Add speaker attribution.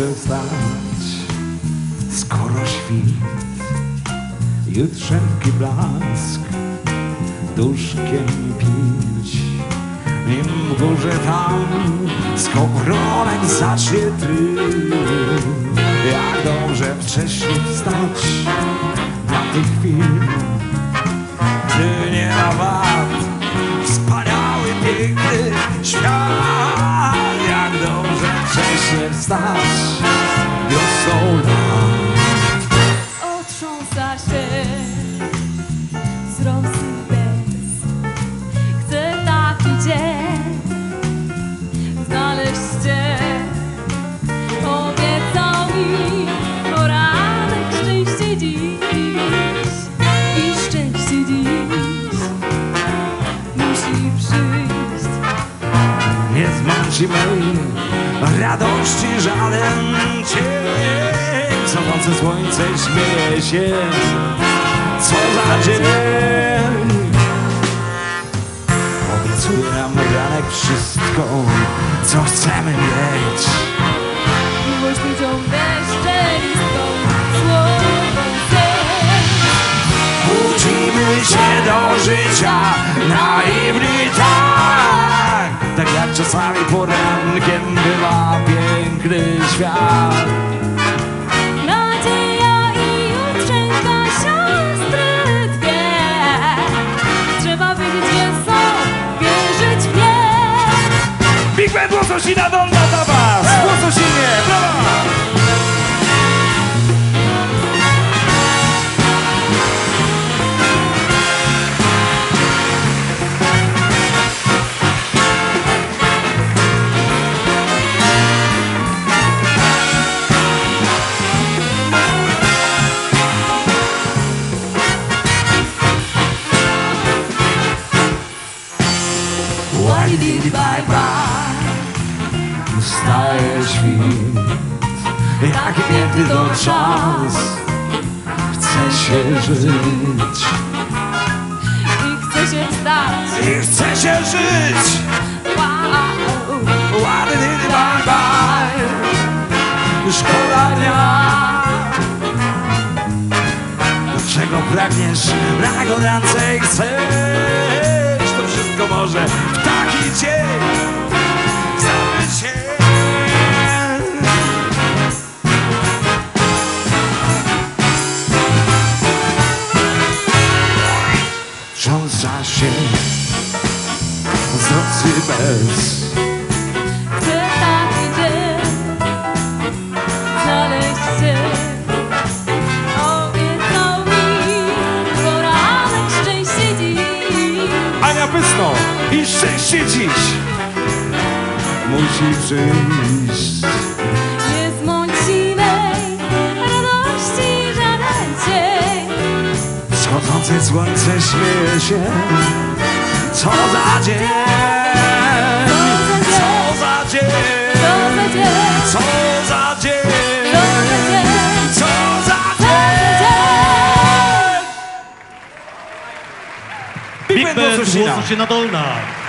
Speaker 1: dobrze stać, skoro świt, jutrzenki blask, duszkiem pić. Nim w górze tam skowronek zacznie tryć, jak dobrze wcześnie wstać dla tych chwil, zmąci mej radości żaden cień. Zachodzące słońce śmieje się, co za dzień. Obiecuje nam ranek wszystko, co chcemy mieć.
Speaker 2: Miłość ludziom
Speaker 1: czasami porankiem bywa piękny świat.
Speaker 2: Nadzieja i jutrzenka siostry dwie. Trzeba wiedzieć, są, wierzyć w nie
Speaker 1: Big Band Łososina Dolna dla was!
Speaker 2: Ładidi bye bye
Speaker 1: Wstaje świt Jaki piękny to czas? Chce się żyć.
Speaker 2: I chce się wstać.
Speaker 1: I chce się żyć.
Speaker 2: Wow.
Speaker 1: Ładny bye bye Szkoda dnia. Do czego pragniesz? Na gorące i chcesz. To wszystko może taki dzień. Się Trząsa się z nocy bez i szczęście dziś. Musi przyjść.
Speaker 2: Nie zmąci mej radości żaden cień
Speaker 1: Wschodzące słońce śmieje się, co za dzień,
Speaker 3: Łososina Dolna.